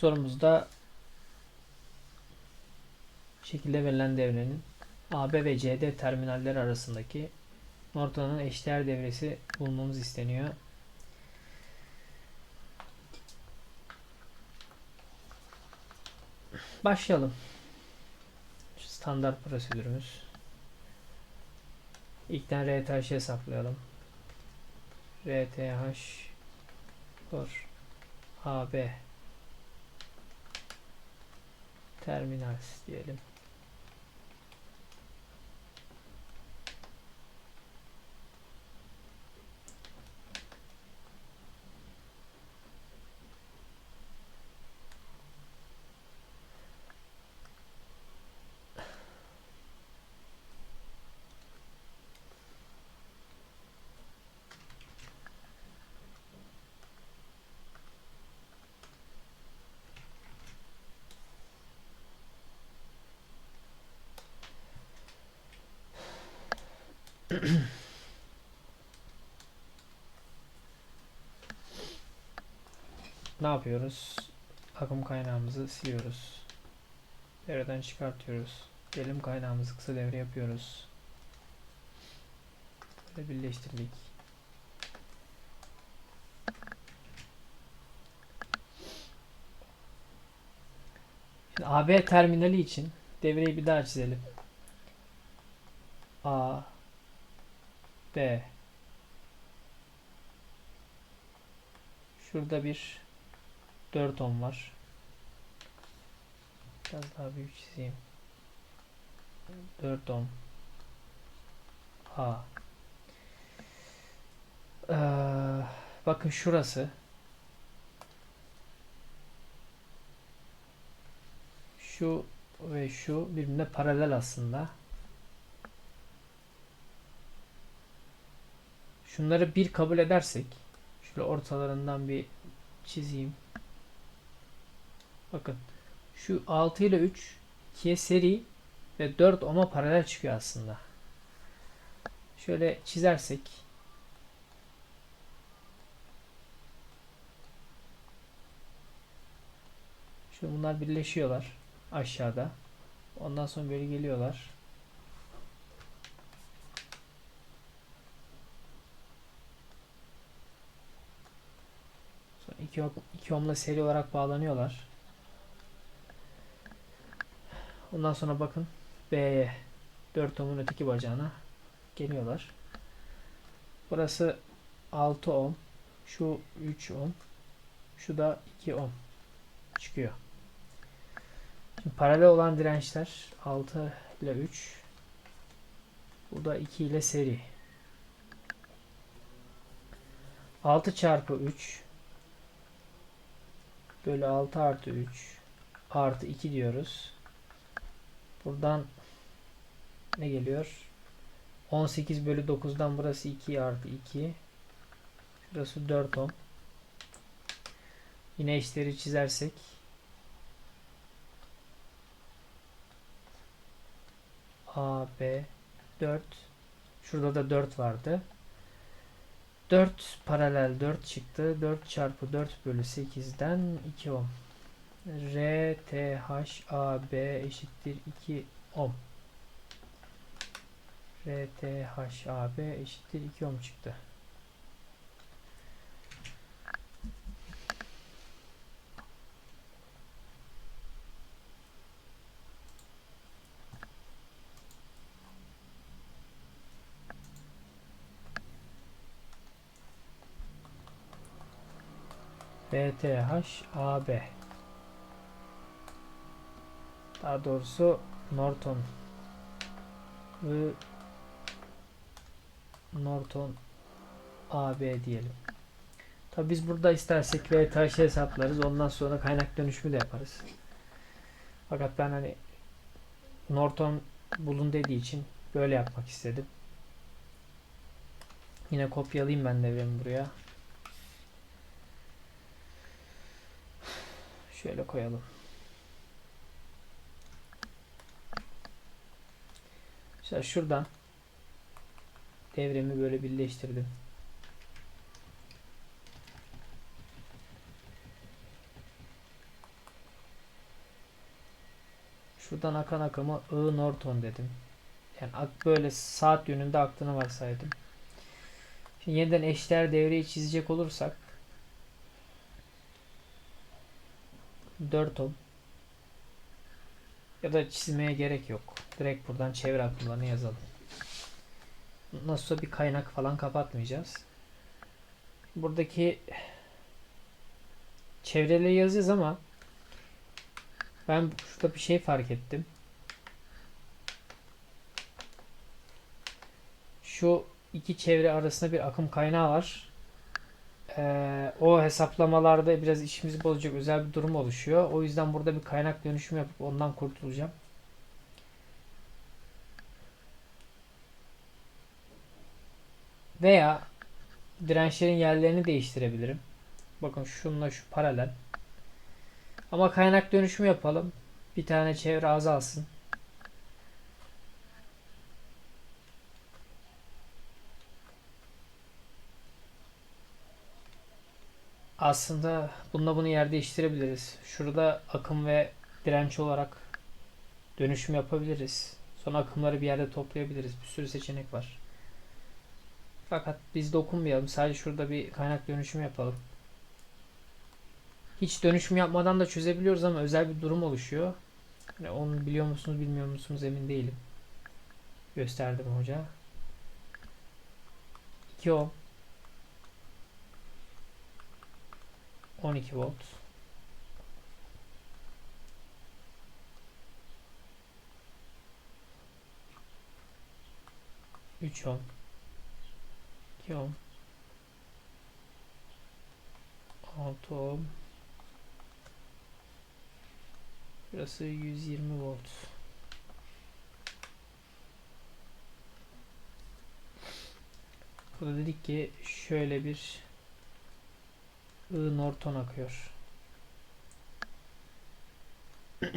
Sorumuzda şekilde verilen devrenin AB ve CD terminalleri arasındaki Norton'un eşdeğer devresi bulmamız isteniyor. Başlayalım. Standart prosedürümüz. İlkten RTH'ı hesaplayalım. RTH for AB terminals diyelim. Ne yapıyoruz? Akım kaynağımızı siliyoruz. Devreden çıkartıyoruz. Gelim kaynağımızı kısa devre yapıyoruz. Böyle birleştirdik. AB terminali için devreyi bir daha çizelim. A B Şurada bir 4 ohm var. Biraz daha büyük çizeyim. 4 ohm. A. Ee, bakın şurası. Şu ve şu birbirine paralel aslında. Şunları bir kabul edersek şöyle ortalarından bir çizeyim. Bakın şu 6 ile 3 2'ye seri ve 4 ohm'a paralel çıkıyor aslında. Şöyle çizersek Şimdi bunlar birleşiyorlar aşağıda. Ondan sonra böyle geliyorlar. Sonra 2 ohm, 2 ohm'la seri olarak bağlanıyorlar. Ondan sonra bakın B'ye 4 ohm'un öteki bacağına geliyorlar. Burası 6 ohm. Şu 3 ohm. Şu da 2 ohm çıkıyor. Şimdi paralel olan dirençler 6 ile 3. Bu da 2 ile seri. 6 çarpı 3 bölü 6 artı 3 artı 2 diyoruz. Buradan ne geliyor? 18 bölü 9'dan burası 2 artı 2. Şurası 4 ohm. Yine eşleri çizersek A, B, 4 Şurada da 4 vardı. 4 paralel 4 çıktı. 4 çarpı 4 bölü 8'den 2 ohm. R, T, H, A, B eşittir 2 ohm. R, T, H, A, B eşittir 2 ohm çıktı. BTH AB daha doğrusu Norton Norton AB diyelim. Tabi biz burada istersek VTH hesaplarız. Ondan sonra kaynak dönüşümü de yaparız. Fakat ben hani Norton bulun dediği için böyle yapmak istedim. Yine kopyalayayım ben devremi buraya. Şöyle koyalım. Mesela şuradan devremi böyle birleştirdim. Şuradan akan akımı I Norton dedim. Yani böyle saat yönünde aktığını varsaydım. Şimdi yeniden eşdeğer devreyi çizecek olursak 4 ohm ya da çizmeye gerek yok. Direkt buradan çevre akımlarını yazalım. Nasılsa bir kaynak falan kapatmayacağız. Buradaki çevreleri yazacağız ama ben şurada bir şey fark ettim. Şu iki çevre arasında bir akım kaynağı var. Ee, o hesaplamalarda biraz işimizi bozacak özel bir durum oluşuyor. O yüzden burada bir kaynak dönüşümü yapıp ondan kurtulacağım. Veya dirençlerin yerlerini değiştirebilirim. Bakın şununla şu paralel. Ama kaynak dönüşümü yapalım. Bir tane çevre azalsın. Aslında bununla bunu yer değiştirebiliriz. Şurada akım ve direnç olarak dönüşüm yapabiliriz. Sonra akımları bir yerde toplayabiliriz. Bir sürü seçenek var. Fakat biz dokunmayalım. Sadece şurada bir kaynak dönüşümü yapalım. Hiç dönüşüm yapmadan da çözebiliyoruz ama özel bir durum oluşuyor. Yani onu biliyor musunuz bilmiyor musunuz emin değilim. Gösterdim hoca. 2 ohm 12 volt. Üç ohm. iki ohm. Altı ohm. Burası 120 volt. Burada dedik ki şöyle bir I Norton akıyor.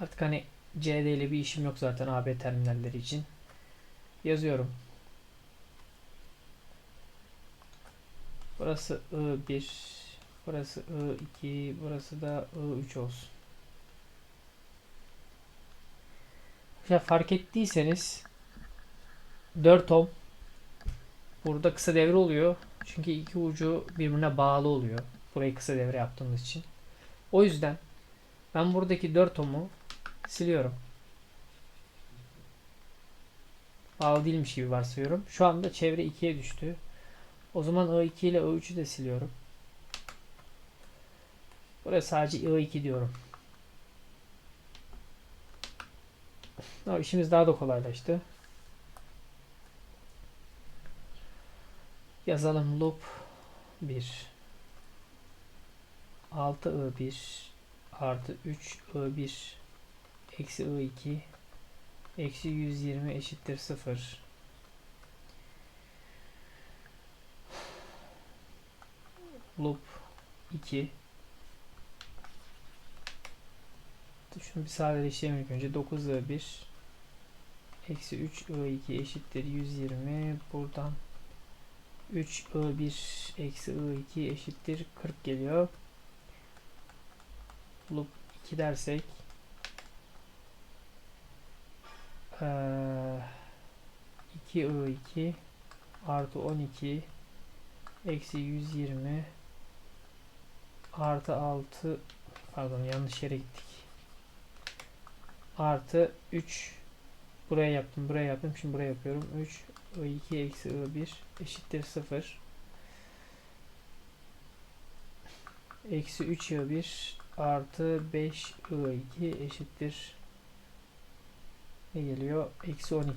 Artık hani CD ile bir işim yok zaten AB terminalleri için. Yazıyorum. Burası I1, burası I2, burası da I3 olsun. Ya fark ettiyseniz 4 ohm burada kısa devre oluyor. Çünkü iki ucu birbirine bağlı oluyor. Burayı kısa devre yaptığımız için. O yüzden ben buradaki 4 ohm'u siliyorum. Bağlı değilmiş gibi varsayıyorum. Şu anda çevre 2'ye düştü. O zaman I2 ile I3'ü de siliyorum. Buraya sadece I2 diyorum. O işimiz daha da kolaylaştı. Yazalım. Loop 1 6 I1 artı 3 I1 eksi I2 eksi 120 eşittir 0 loop 2 şunu bir sadeleştirelim ilk önce. 9 I1 eksi 3 I2 eşittir 120 buradan 3 I1 eksi I2 eşittir 40 geliyor. Loop 2 dersek ee, 2 I2 artı 12 eksi 120 artı 6 pardon yanlış yere gittik. Artı 3 buraya yaptım buraya yaptım. Şimdi buraya yapıyorum. 3 I2 eksi I1 eşittir 0 eksi 3 I1 artı 5 I2 eşittir ne geliyor? Eksi 12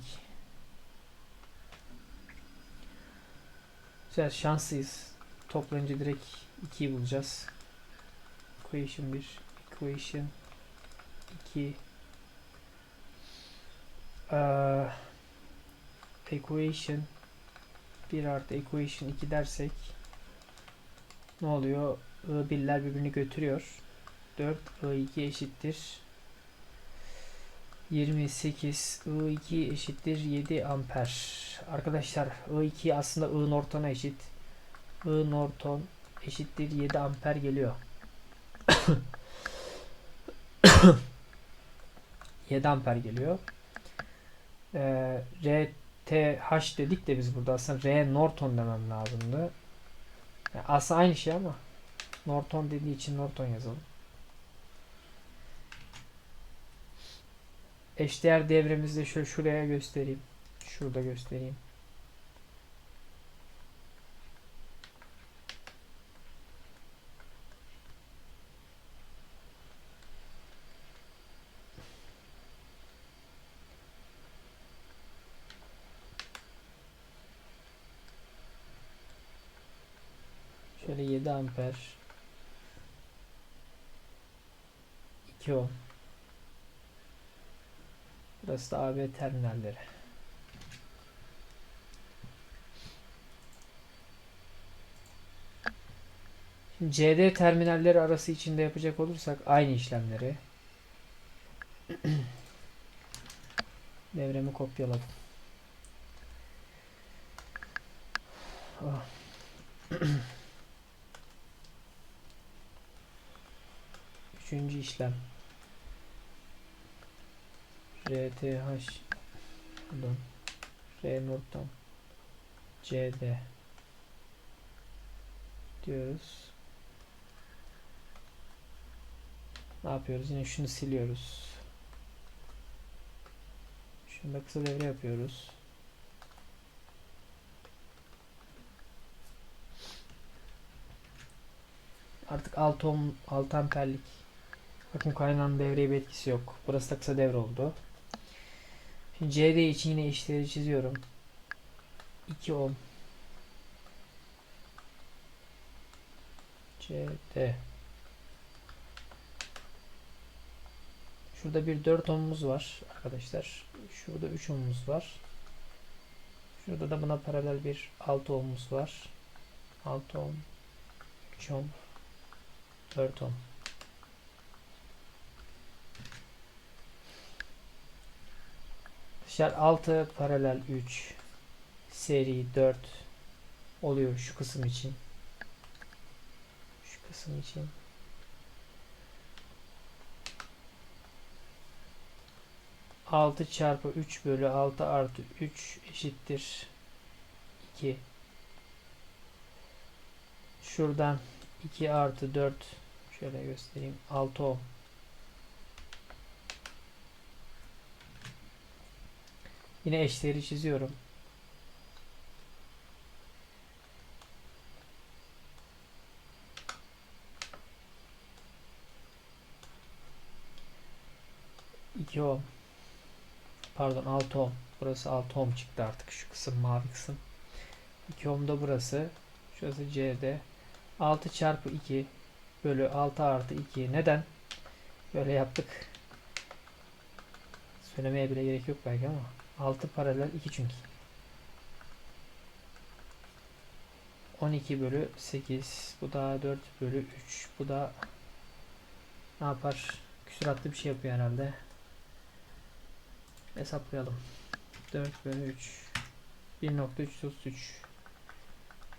Güzel şanslıyız. Toplayınca direkt 2'yi bulacağız. Equation 1 Equation 2 ee, equation 1 artı equation 2 dersek ne oluyor? I1'ler birbirini götürüyor. 4 I2 eşittir 28 I2 eşittir 7 amper. Arkadaşlar I2 aslında I Norton'a eşit. I Norton eşittir 7 amper geliyor. 7 amper geliyor. Ee, RTH dedik de biz burada aslında R Norton demem lazımdı. Yani aslında aynı şey ama Norton dediği için Norton yazalım. Eşdeğer devremizi de şöyle şuraya göstereyim. Şurada göstereyim. Şöyle 7 amper 2 ohm Burası da AB terminalleri. Şimdi CD terminalleri arası içinde yapacak olursak aynı işlemleri devremi kopyaladım. Ah. Üçüncü işlem. RTH pardon R noktam CD diyoruz. Ne yapıyoruz? Yine şunu siliyoruz. Şunu da kısa devre yapıyoruz. Artık 6 ohm 6 amperlik bakın kaynağın devreye bir etkisi yok. Burası da kısa devre oldu. Şimdi CD için yine işleri çiziyorum. 2 ohm CD Şurada bir 4 ohmumuz var arkadaşlar. Şurada 3 ohmumuz var. Şurada da buna paralel bir 6 ohmumuz var. 6 ohm 3 ohm 4 ohm Arkadaşlar 6 paralel 3 seri 4 oluyor şu kısım için. Şu kısım için. Altı çarpı 3 bölü 6 artı 3 eşittir 2. Şuradan 2 artı 4 şöyle göstereyim 6 ohm. Yine eşleri çiziyorum. İki ohm. Pardon 6 ohm. Burası 6 ohm çıktı artık şu kısım mavi kısım. 2 ohm da burası. Şurası C'de. 6 çarpı 2 bölü 6 artı 2. Neden? Böyle yaptık. Söylemeye bile gerek yok belki ama. 6 paralel 2 çünkü. 12 bölü 8. Bu da 4 bölü 3. Bu da ne yapar? Küsuratlı bir şey yapıyor herhalde. Hesaplayalım. 4 bölü 3. 1.333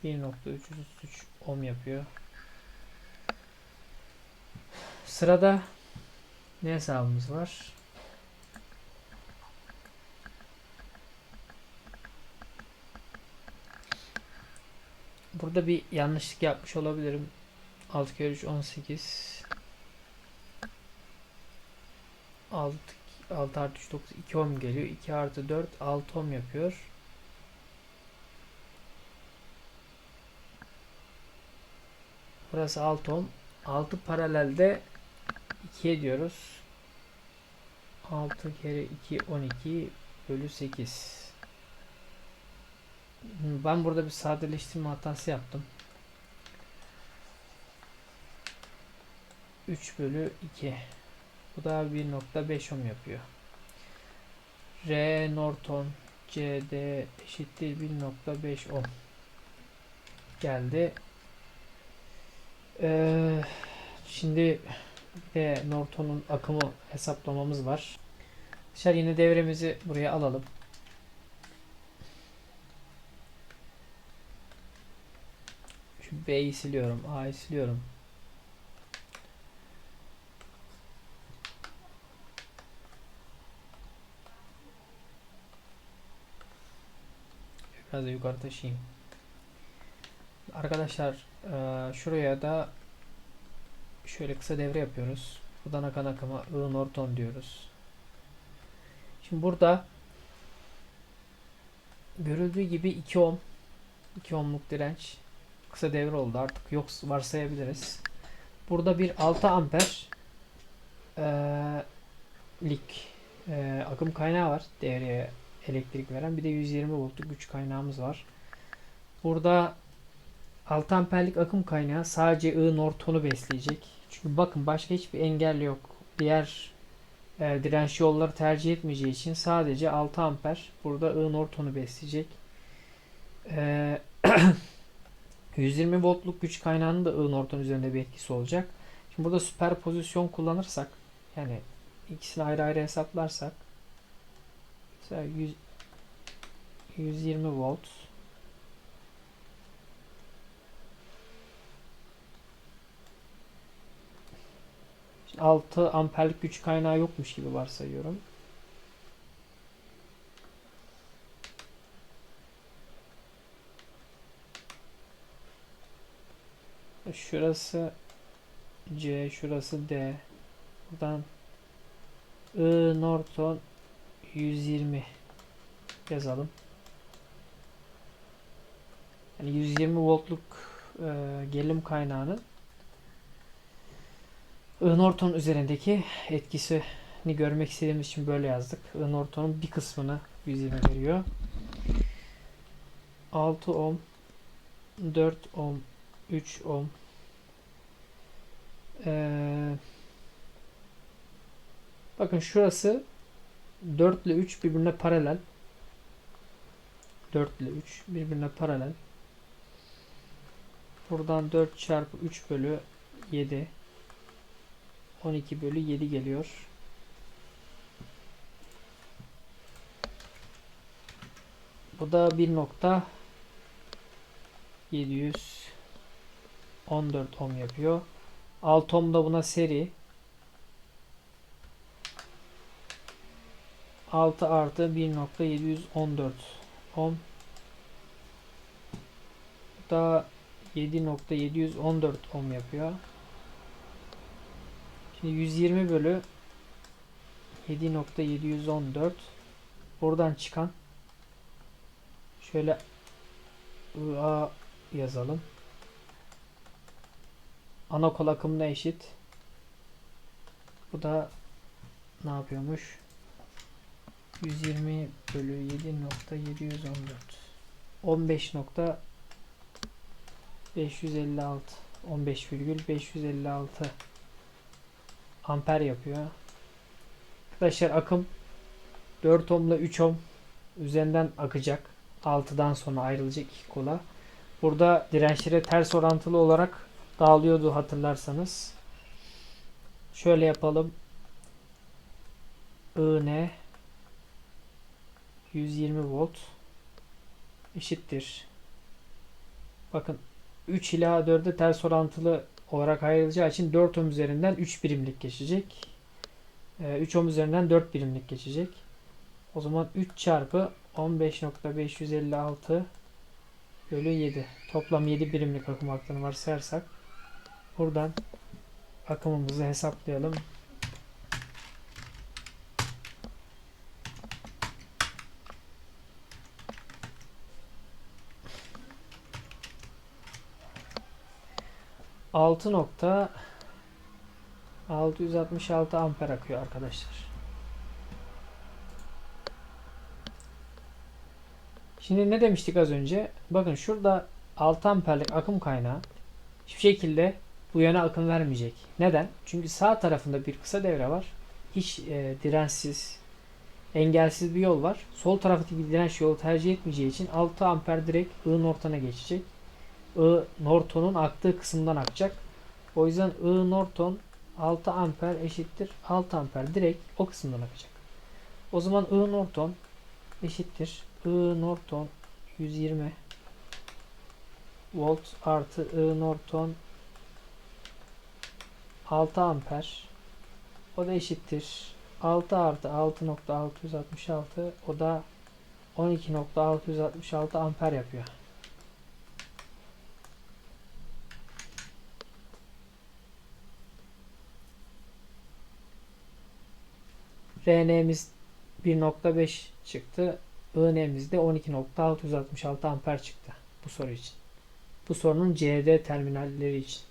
1.333 ohm yapıyor. Sırada ne hesabımız var? Burada bir yanlışlık yapmış olabilirim. 6 kere 3 18 6 6 artı 3 9 2 ohm geliyor. 2 artı 4 6 ohm yapıyor. Burası 6 ohm. 6 paralelde 2'ye diyoruz. 6 kere 2 12 bölü 8. Ben burada bir sadeleştirme hatası yaptım. 3 bölü 2. Bu da 1.5 ohm yapıyor. R Norton CD eşittir 1.5 ohm geldi. Ee, şimdi de Norton'un akımı hesaplamamız var. Dışarı yine devremizi buraya alalım. B'yi siliyorum. A'yı siliyorum. Biraz da yukarı taşıyayım. Arkadaşlar e, şuraya da şöyle kısa devre yapıyoruz. Buradan akan akıma ığın orton diyoruz. Şimdi burada görüldüğü gibi 2 ohm 2 ohmluk direnç kısa devre oldu. Artık yok varsayabiliriz. Burada bir 6 amper eee, lik eee, akım kaynağı var. Devreye elektrik veren. Bir de 120 voltluk güç kaynağımız var. Burada 6 amperlik akım kaynağı sadece I Norton'u besleyecek. Çünkü bakın başka hiçbir engel yok. Diğer e, direnç yolları tercih etmeyeceği için sadece 6 amper burada I Norton'u besleyecek. E, 120 voltluk güç kaynağının da I Norton üzerinde bir etkisi olacak. Şimdi burada süperpozisyon kullanırsak yani ikisini ayrı ayrı hesaplarsak mesela 100, 120 volt Şimdi 6 amperlik güç kaynağı yokmuş gibi varsayıyorum. Şurası C, şurası D. Buradan I Norton 120 yazalım. Yani 120 voltluk e, gerilim kaynağının I Norton üzerindeki etkisini görmek istediğimiz için böyle yazdık. I Norton'un bir kısmını 120 veriyor. 6 ohm 4 ohm 3 ohm ee, bakın şurası 4 ile 3 birbirine paralel. 4 ile 3 birbirine paralel. Buradan 4 çarpı 3 bölü 7 12 bölü 7 geliyor. Bu da 1.700 14 ohm yapıyor. 6 ohm da buna seri. 6 artı 1.714 ohm da 7.714 ohm yapıyor. Şimdi 120 bölü 7.714 buradan çıkan şöyle A yazalım. Ana kol akımına eşit. Bu da ne yapıyormuş? 120 bölü 7.714 15.556 15,556 amper yapıyor. Arkadaşlar akım 4 ohmla 3 ohm üzerinden akacak. 6'dan sonra ayrılacak iki kola. Burada dirençlere ters orantılı olarak dağılıyordu hatırlarsanız. Şöyle yapalım. IN 120 volt eşittir. Bakın 3 ila 4'e ters orantılı olarak ayrılacağı için 4 ohm üzerinden 3 birimlik geçecek. 3 ohm üzerinden 4 birimlik geçecek. O zaman 3 çarpı 15.556 bölü 7. Toplam 7 birimlik akım aktığını varsayarsak buradan akımımızı hesaplayalım. Altı nokta 666 amper akıyor arkadaşlar. Şimdi ne demiştik az önce? Bakın şurada 6 amperlik akım kaynağı hiçbir şekilde bu yöne akım vermeyecek. Neden? Çünkü sağ tarafında bir kısa devre var. Hiç e, dirençsiz, engelsiz bir yol var. Sol taraftaki direnç yolu tercih etmeyeceği için 6 amper direkt I Norton'a geçecek. I Norton'un aktığı kısımdan akacak. O yüzden I Norton 6 amper eşittir 6 amper direkt o kısımdan akacak. O zaman I Norton eşittir I Norton 120 volt artı I Norton 6 amper o da eşittir 6 artı 6.666 o da 12.666 amper yapıyor. RN'miz 1.5 çıktı. IN'miz de 12.666 amper çıktı bu soru için. Bu sorunun CD terminalleri için.